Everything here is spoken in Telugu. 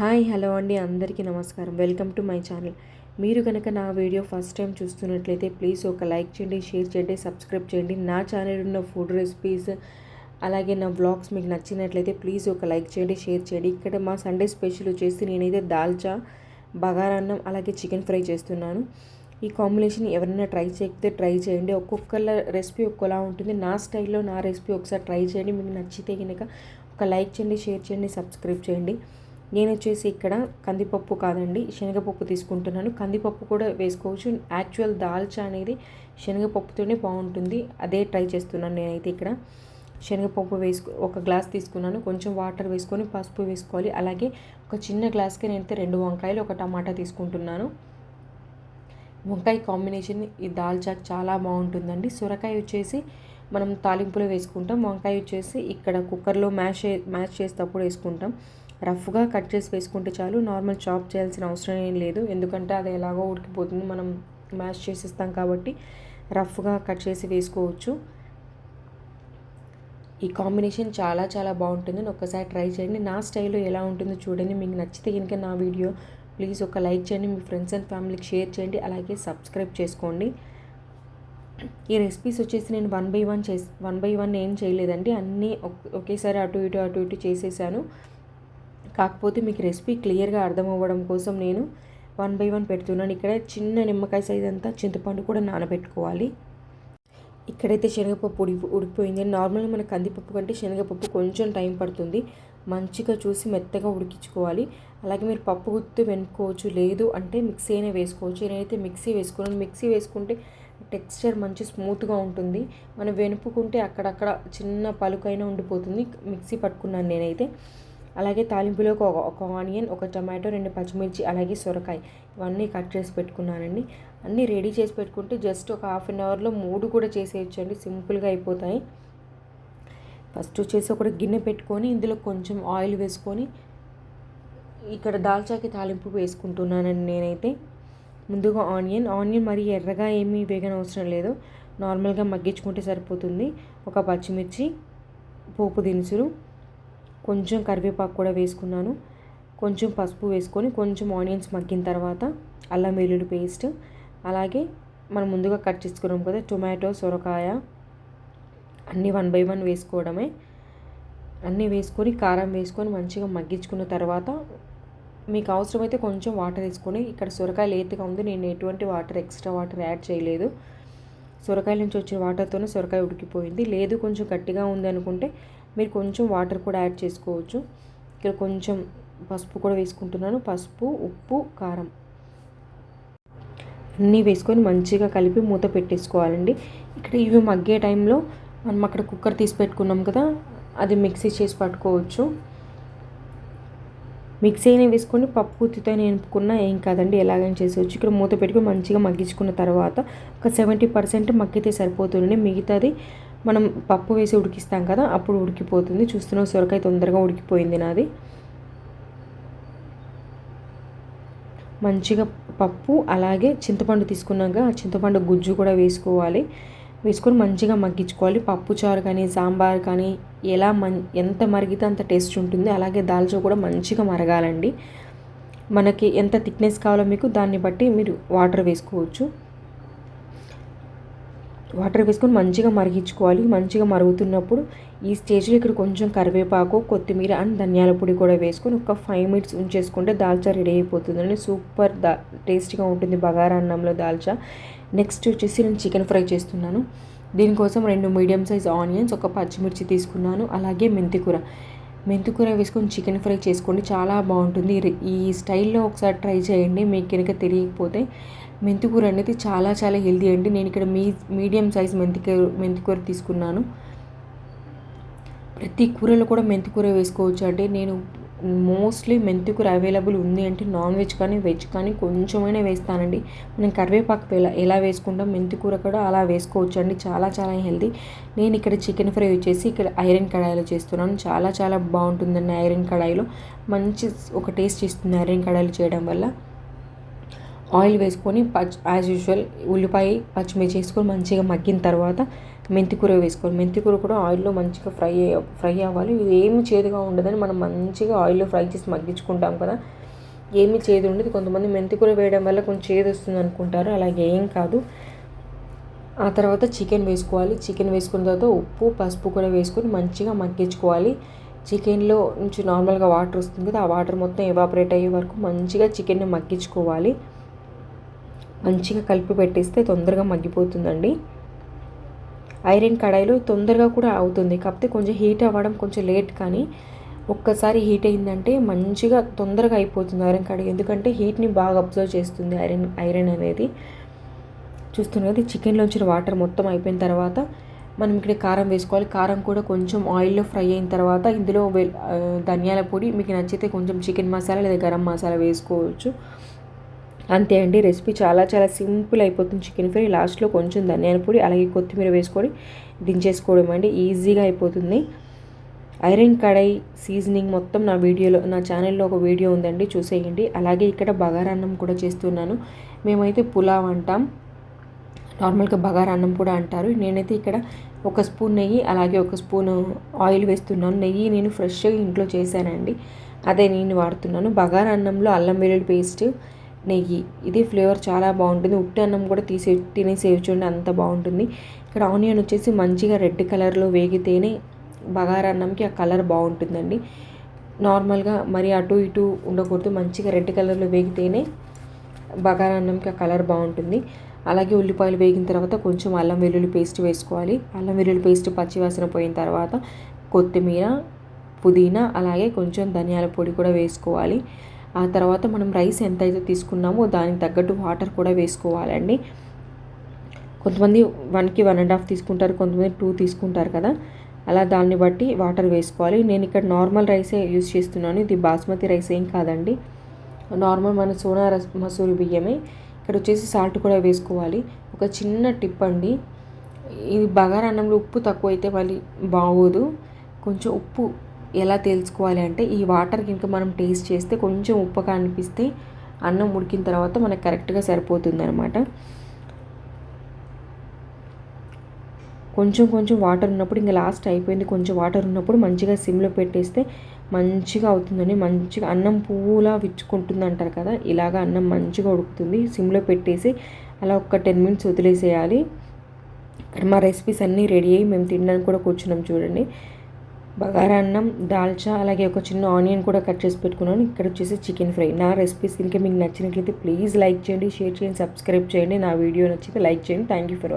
హాయ్ హలో అండి. అందరికీ నమస్కారం. Welcome to my channel. మీరు కనుక నా వీడియో ఫస్ట్ టైం చూస్తున్నట్లయితే ప్లీజ్ ఒక లైక్ చేయండి షేర్ చేయండి సబ్స్క్రైబ్ చేయండి. నా ఛానల్ ఉన్న ఫుడ్ రెసిపీస్ అలాగే నా బ్లాగ్స్ మీకు నచ్చినట్లయితే ప్లీజ్ ఒక లైక్ చేయండి షేర్ చేయండి. ఇక్కడ మా సండే స్పెషల్ వచ్చేసి నేనైతే దాల్చా బగారాన్నం అలాగే చికెన్ ఫ్రై చేస్తున్నాను. ఈ కాంబినేషన్ ఎవరైనా ట్రై చేయకపోతే ట్రై చేయండి. ఒక్కొక్కళ్ళ రెసిపీ ఒక్కోలా ఉంటుంది. నా స్టైల్లో నా రెసిపీ ఒకసారి ట్రై చేయండి. మీకు నచ్చితే కనుక ఒక లైక్ చేయండి షేర్ చేయండి సబ్స్క్రైబ్ చేయండి. నేను వచ్చేసి ఇక్కడ కందిపప్పు కాదండి శనగపప్పు తీసుకుంటున్నాను. కందిపప్పు కూడా వేసుకోవచ్చు. యాక్చువల్ దాల్చా అనేది శనగపప్పుతోనే బాగుంటుంది. అదే ట్రై చేస్తున్నాను నేనైతే ఇక్కడ. శనగపప్పు వేసుకు ఒక గ్లాస్ తీసుకున్నాను. కొంచెం వాటర్ వేసుకొని పసుపు వేసుకోవాలి. అలాగే ఒక చిన్న గ్లాస్కి నేనైతే రెండు వంకాయలు ఒక టమాటా తీసుకుంటున్నాను. వంకాయ కాంబినేషన్ ఈ దాల్చాకు చాలా బాగుంటుందండి. సొరకాయ వచ్చేసి మనం తాలింపులో వేసుకుంటాం వంకాయ వచ్చేసి ఇక్కడ కుక్కర్లో మ్యాష్ మ్యాష్ చేసేటప్పుడు వేసుకుంటాం. రఫ్గా కట్ చేసి వేసుకుంటే చాలు నార్మల్ చాప్ చేయాల్సిన అవసరం ఏం లేదు. ఎందుకంటే అది ఎలాగో ఉడికిపోతుంది మనం మ్యాష్ చేసిస్తాం కాబట్టి రఫ్గా కట్ చేసి వేసుకోవచ్చు. ఈ కాంబినేషన్ చాలా చాలా బాగుంటుంది. ఒక్కసారి ట్రై చేయండి. నా స్టైల్లో ఎలా ఉంటుందో చూడండి. మీకు నచ్చితే కనుక నా వీడియో ప్లీజ్ ఒక లైక్ చేయండి. మీ ఫ్రెండ్స్ అండ్ ఫ్యామిలీకి షేర్ చేయండి. అలాగే సబ్స్క్రైబ్ చేసుకోండి. ఈ రెసిపీస్ వచ్చేసి నేను వన్ బై వన్ చేసి వన్ బై వన్ ఏం చేయలేదండి. అన్నీ ఒకేసారి అటు ఇటు అటు ఇటు చేసేసాను. కాకపోతే మీకు రెసిపీ క్లియర్గా అర్థం అవ్వడం కోసం నేను వన్ బై వన్ పెడుతున్నాను. ఇక్కడ చిన్న నిమ్మకాయ సైజ్ అంతా చింతపండు కూడా నానబెట్టుకోవాలి. ఇక్కడైతే శనగపప్పు ఉడి ఉడికిపోయింది. నార్మల్గా మన కందిపప్పు కంటే శనగపప్పు కొంచెం టైం పడుతుంది. మంచిగా చూసి మెత్తగా ఉడికించుకోవాలి. అలాగే మీరు పప్పు గుత్తు వెనుకోవచ్చు లేదు అంటే మిక్సీ అయినా వేసుకోవచ్చు. నేనైతే మిక్సీ వేసుకున్నాను. మిక్సీ వేసుకుంటే టెక్స్చర్ మంచి స్మూత్గా ఉంటుంది. మనం వెనుపుకుంటే అక్కడక్కడ చిన్న పలుకైనా ఉండిపోతుంది. మిక్సీ పట్టుకున్నాను నేనైతే. అలాగే తాలింపులోకి ఒక ఒక ఆనియన్ ఒక టమాటో రెండు పచ్చిమిర్చి అలాగే సొరకాయ ఇవన్నీ కట్ చేసి పెట్టుకున్నానండి. అన్నీ రెడీ చేసి పెట్టుకుంటే జస్ట్ ఒక హాఫ్ అన్ అవర్లో మూడు కూడా చేసేయచ్చండి. సింపుల్గా అయిపోతాయి. ఫస్ట్ వచ్చేసి ఒకటి గిన్నె పెట్టుకొని ఇందులో కొంచెం ఆయిల్ వేసుకొని ఇక్కడ దాల్చాకి తాలింపు వేసుకుంటున్నానండి నేనైతే. ముందుగా ఆనియన్. ఆనియన్ మరి ఎర్రగా ఏమీ వేగన అవసరం లేదు. నార్మల్గా మగ్గించుకుంటే సరిపోతుంది. ఒక పచ్చిమిర్చి పోపు దినుసులు కొంచెం కరివేపాకు కూడా వేసుకున్నాను. కొంచెం పసుపు వేసుకొని కొంచెం ఆనియన్స్ మగ్గిన తర్వాత అల్లం వెల్లుల్లి పేస్ట్. అలాగే మనం ముందుగా కట్ చేసుకున్నాం కదా టొమాటో సొరకాయ అన్నీ వన్ బై వన్ వేసుకోవడమే. అన్నీ వేసుకొని కారం వేసుకొని మంచిగా మగ్గించుకున్న తర్వాత మీకు అవసరమైతే కొంచెం వాటర్ వేసుకొని ఇక్కడ సొరకాయ లేతగా ఉంది. నేను ఎటువంటి వాటర్ ఎక్స్ట్రా వాటర్ యాడ్ చేయలేదు. సొరకాయ నుంచి వచ్చిన వాటర్తోనే సొరకాయ ఉడికిపోయింది. లేదు కొంచెం గట్టిగా ఉంది అనుకుంటే మీరు కొంచెం వాటర్ కూడా యాడ్ చేసుకోవచ్చు. ఇక్కడ కొంచెం పసుపు కూడా వేసుకుంటున్నాను. పసుపు ఉప్పు కారం అన్నీ వేసుకొని మంచిగా కలిపి మూత పెట్టేసుకోవాలండి. ఇక్కడ ఇవి మగ్గే టైంలో మనం అక్కడ కుక్కర్ తీసి పెట్టుకున్నాం కదా అది మిక్సీ చేసి పట్టుకోవచ్చు. మిక్సీ వేసుకొని పప్పు గుత్తితో నింపుకున్నా ఏం కాదండి ఎలాగైనా చేసేవచ్చు ఇక్కడ మూత పెట్టుకొని మంచిగా మగ్గించుకున్న తర్వాత ఒక సెవెంటీ పర్సెంట్ మగ్గితే సరిపోతుంది మిగతాది మనం పప్పు వేసి ఉడికిస్తాం కదా అప్పుడు ఉడికిపోతుంది. చూస్తున్న సొరకాయ తొందరగా ఉడికిపోయింది నాది. మంచిగా పప్పు అలాగే చింతపండు తీసుకున్నాక ఆ చింతపండు గుజ్జు కూడా వేసుకోవాలి. వేసుకొని మంచిగా మగ్గించుకోవాలి. పప్పు చారు కానీ సాంబార్ కానీ ఎలా మన్ ఎంత మరిగితే అంత టేస్ట్ ఉంటుంది అలాగే దాల్చా కూడా మంచిగా మరగాలండి. మనకి ఎంత థిక్నెస్ కావాలో మీకు దాన్ని బట్టి మీరు వాటర్ వేసుకోవచ్చు. వాటర్ వేసుకొని మంచిగా మరిగించుకోవాలి. మంచిగా మరుగుతున్నప్పుడు ఈ స్టేజ్లో ఇక్కడ కొంచెం కరివేపాకు కొత్తిమీర అండ్ ధనియాల పొడి కూడా వేసుకొని ఒక ఫైవ్ మినిట్స్ ఉంచేసుకుంటే దాల్చా రెడీ అయిపోతుందండి. సూపర్ దా టేస్టీగా ఉంటుంది బగారా అన్నంలో దాల్చా. నెక్స్ట్ వచ్చేసి నేను చికెన్ ఫ్రై చేస్తున్నాను. దీనికోసం రెండు మీడియం సైజ్ ఆనియన్స్ ఒక పచ్చిమిర్చి తీసుకున్నాను అలాగే మెంతికూర. మెంతికూర వేసుకొని చికెన్ ఫ్రై చేసుకోండి చాలా బాగుంటుంది. ఈ స్టైల్లో ఒకసారి ట్రై చేయండి మీకు కనుక తెలియకపోతే. మెంతికూర అనేది చాలా చాలా హెల్దీ అండి. నేను ఇక్కడ మీ మీడియం సైజ్ మెంతికూర మెంతికూర తీసుకున్నాను. ప్రతి కూరలో కూడా మెంతికూర వేసుకోవచ్చు అండి నేను మోస్ట్లీ మెంతికూర అవైలబుల్ ఉంది అంటే నాన్ వెజ్ కానీ వెజ్ కానీ కొంచెమైనా వేస్తానండి. మనం కరివేపాకు ఎలా ఎలా వేసుకుంటాం మెంతికూర కూడా అలా వేసుకోవచ్చు అండి చాలా చాలా హెల్దీ నేను ఇక్కడ చికెన్ ఫ్రై వచ్చేసి ఇక్కడ ఐరన్ కడాయిలో చేస్తున్నాను. చాలా చాలా బాగుంటుందండి ఐరన్ కడాయిలో. మంచి ఒక టేస్ట్ ఇస్తుంది ఐరన్ కడాయిలు చేయడం వల్ల. ఆయిల్ వేసుకొని పచ్ యాజ్ యూజువల్ ఉల్లిపాయ పచ్చిమిర్చి వేసుకొని మంచిగా మగ్గిన తర్వాత మెంతికూర వేసుకోవాలి. మెంతికూర కూడా ఆయిల్లో మంచిగా ఫ్రై ఫ్రై అవ్వాలి. ఇది ఏమి చేదుగా ఉండదని మనం మంచిగా ఆయిల్లో ఫ్రై చేసి మగ్గించుకుంటాం కదా. ఏమి చేదు ఉండదు. కొంతమంది మెంతికూర వేయడం వల్ల కొంచెం చేదు వస్తుంది అనుకుంటారు. అలాగే ఏం కాదు. ఆ తర్వాత చికెన్ వేసుకోవాలి. చికెన్ వేసుకున్న తర్వాత ఉప్పు పసుపు కూడా వేసుకొని మంచిగా మగ్గించుకోవాలి. చికెన్లో నుంచి నార్మల్గా వాటర్ వస్తుంది కదా ఆ వాటర్ మొత్తం ఎవాపరేట్ అయ్యే వరకు మంచిగా చికెన్ని మగ్గించుకోవాలి. మంచిగా కలిపి పెట్టేస్తే తొందరగా మగ్గిపోతుందండి. ఐరన్ కడాయిలో తొందరగా కూడా అవుతుంది. కాకపోతే కొంచెం హీట్ అవ్వడం కొంచెం లేట్ కానీ ఒక్కసారి హీట్ అయిందంటే మంచిగా తొందరగా అయిపోతుంది ఐరన్ కడాయి. ఎందుకంటే హీట్ని బాగా అబ్జర్వ్ చేస్తుంది ఐరన్ ఐరన్ అనేది. చూస్తున్నారు కదా చికెన్లోంచిన వాటర్ మొత్తం అయిపోయిన తర్వాత మనం ఇక్కడ కారం వేసుకోవాలి. కారం కూడా కొంచెం ఆయిల్లో ఫ్రై అయిన తర్వాత ఇందులో ధనియాల పొడి. మీకు నచ్చితే కొంచెం చికెన్ మసాలా లేదా గరం మసాలా వేసుకోవచ్చు. అంతే అండి రెసిపీ చాలా చాలా సింపుల్ అయిపోతుంది చికెన్ ఫ్రై. లాస్ట్లో కొంచెం ధనియాల పొడి అలాగే కొత్తిమీర వేసుకొని దించేసుకోవడం అండి. ఈజీగా అయిపోతుంది. ఐరన్ కడాయి సీజనింగ్ మొత్తం నా వీడియోలో నా ఛానల్లో ఒక వీడియో ఉందండి చూసేయండి. అలాగే ఇక్కడ బగారన్నం కూడా చేస్తున్నాను. మేమైతే పులావ్ అంటాం. నార్మల్గా బగారా అన్నం కూడా అంటారు. నేనైతే ఇక్కడ ఒక స్పూన్ నెయ్యి అలాగే ఒక స్పూన్ ఆయిల్ వేస్తున్నాను. నెయ్యి నేను ఫ్రెష్గా ఇంట్లో చేశానండి. అదే నేను వాడుతున్నాను. బగారా అన్నంలో అల్లం వెల్లుల్లి పేస్ట్ నెయ్యి. ఇది ఫ్లేవర్ చాలా బాగుంటుంది. ఉట్టి అన్నం కూడా తీసే తినేసేయచ్చండి అంత బాగుంటుంది. ఇక్కడ ఆనియన్ వచ్చేసి మంచిగా రెడ్ కలర్లో వేగితేనే బగారా అన్నంకి ఆ కలర్ బాగుంటుందండి. నార్మల్గా మరి అటు ఇటు ఉండకూడదు. మంచిగా రెడ్ కలర్లో వేగితేనే బగారా అన్నంకి ఆ కలర్ బాగుంటుంది. అలాగే ఉల్లిపాయలు వేగిన తర్వాత కొంచెం అల్లం వెల్లుల్లి పేస్ట్ వేసుకోవాలి. అల్లం వెల్లుల్లి పేస్ట్ పచ్చివాసన పోయిన తర్వాత కొత్తిమీర పుదీనా అలాగే కొంచెం ధనియాల పొడి కూడా వేసుకోవాలి. ఆ తర్వాత మనం రైస్ ఎంత అయితే తీసుకున్నామో దానికి తగ్గట్టు వాటర్ కూడా వేసుకోవాలండి. కొంతమంది వన్కి వన్ అండ్ హాఫ్ తీసుకుంటారు కొంతమంది టూ తీసుకుంటారు కదా. అలా దాన్ని బట్టి వాటర్ వేసుకోవాలి. నేను ఇక్కడ నార్మల్ రైసే యూస్ చేస్తున్నాను. ఇది బాస్మతి రైస్ ఏం కాదండి. నార్మల్ మన సోనా మసూరి బియ్యమే. ఇక్కడ వచ్చేసి సాల్ట్ కూడా వేసుకోవాలి. ఒక చిన్న టిప్ అండి. ఇది బగారా అన్నంలో ఉప్పు తక్కువ అయితే మళ్ళీ బాగోదు. కొంచెం ఉప్పు ఎలా తెలుసుకోవాలి అంటే ఈ వాటర్ కనుక మనం టేస్ట్ చేస్తే కొంచెం ఉప్పగా అనిపిస్తే అన్నం ఉడికిన తర్వాత మనకు కరెక్ట్గా సరిపోతుంది అనమాట కొంచెం కొంచెం వాటర్ ఉన్నప్పుడు ఇంకా లాస్ట్ అయిపోయింది. కొంచెం వాటర్ ఉన్నప్పుడు మంచిగా సిమ్లో పెట్టేస్తే మంచిగా అవుతుందని మంచిగా అన్నం పువ్వులా విచ్చుకుంటుంది అంటారు కదా ఇలాగ అన్నం మంచిగా ఉడుకుతుంది. సిమ్లో పెట్టేసి అలా ఒక టెన్ మినిట్స్ వదిలేసేయాలి. ఇక్కడ మా రెసిపీస్ అన్నీ రెడీ అయ్యి మేము తినడానికి కూడా కూర్చున్నాం చూడండి. బగారా అన్నం దాల్చా అలాగే ఒక చిన్న ఆనియన్ కూడా కట్ చేసి పెట్టుకున్నాను. ఇక్కడ వచ్చేసి చికెన్ ఫ్రై. నా రెసిపీస్ ఇంకా మీకు నచ్చినట్లయితే ప్లీజ్ లైక్ చేయండి షేర్ చేయండి సబ్స్క్రైబ్ చేయండి. నా వీడియో నచ్చితే లైక్ చేయండి. Thank you for